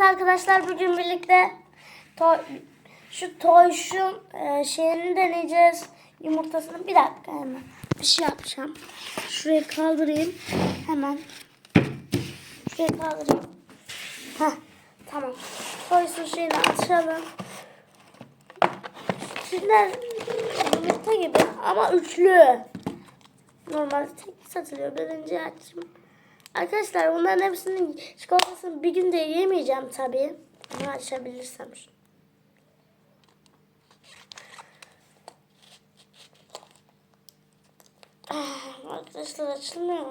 Evet arkadaşlar bugün birlikte toy, şu toyşun e, şeyini deneyeceğiz. Yumurtasını bir dakika hemen bir şey yapacağım. Şuraya kaldırayım. Hemen. Şuraya kaldırayım. Heh, tamam. Toysun şeyini açalım. Şunlar yumurta gibi ama üçlü. Normalde tek satılıyor. Birinci açayım. Arkadaşlar bunların hepsinin çikolatasını bir günde yemeyeceğim tabii. Ama açabilirsem. Ah, Arkadaşlar açılmıyor.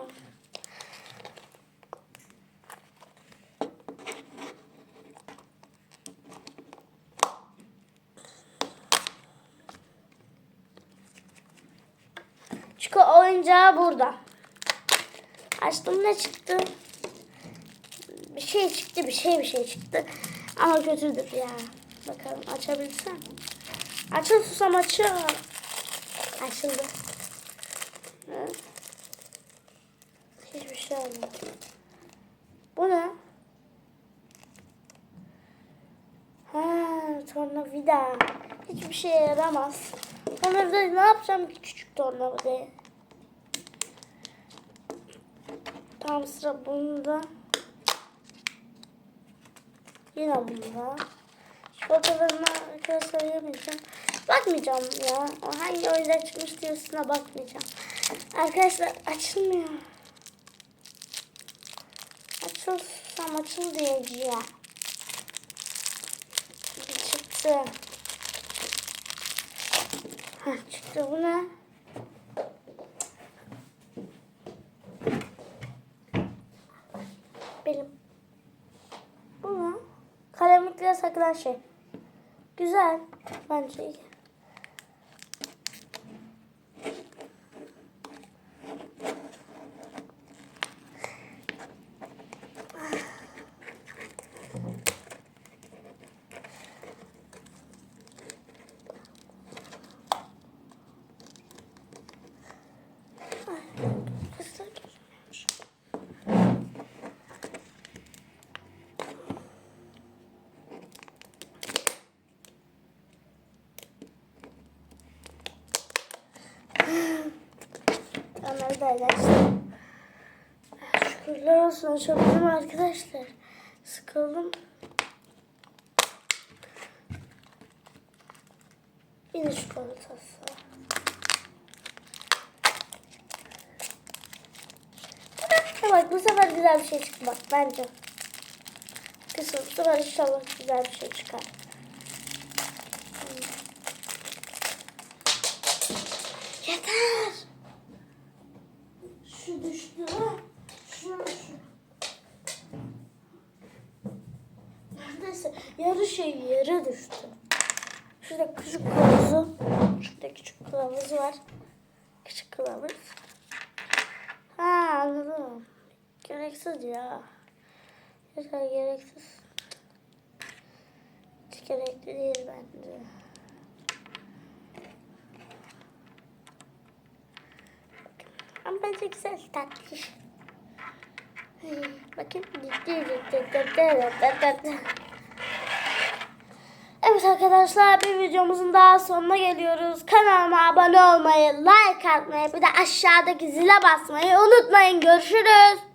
Çünkü oyuncağı burada. Açtım ne çıktı? Bir şey çıktı, bir şey bir şey çıktı. Ama kötüdür ya. Bakalım açabilsem. Açıl susam açıl. Açıldı. Hiçbir şey olmadı. Bu ne? Ha, tornavida. Hiçbir şeye yaramaz. Tornavida ne yapacağım ki küçük tornavidayı? Tam sıra bunda. Yine bunda. Çikolatalarını arkadaşlar yemeyeceğim. Bakmayacağım ya. O hangi oyuncak çıkmış diye üstüne bakmayacağım. Arkadaşlar açılmıyor. Açılsam açıl diyeceğim. Çıktı. Heh, çıktı bu ne? Benim. Bu mu? Kalemlikle sakılan şey. Güzel. Bence iyi. Onları da açtım. Şükürler olsun açabildim arkadaşlar. Sıkıldım. Yine çikolatası. Ha bak bu sefer güzel bir şey çıktı bak bence. Kızım bu sefer inşallah güzel bir şey çıkar. Neredeyse yarı şey yere düştü. Şurada küçük kılavuzu. Şurada küçük kılavuz var. Küçük kılavuz. Ha anladım. Gereksiz ya. Yeter gereksiz. Hiç gerekli değil bence. Ama bence güzel tatlış. Ay, Bakın. Evet arkadaşlar bir videomuzun daha sonuna geliyoruz. Kanalıma abone olmayı, like atmayı bir de aşağıdaki zile basmayı unutmayın. Görüşürüz.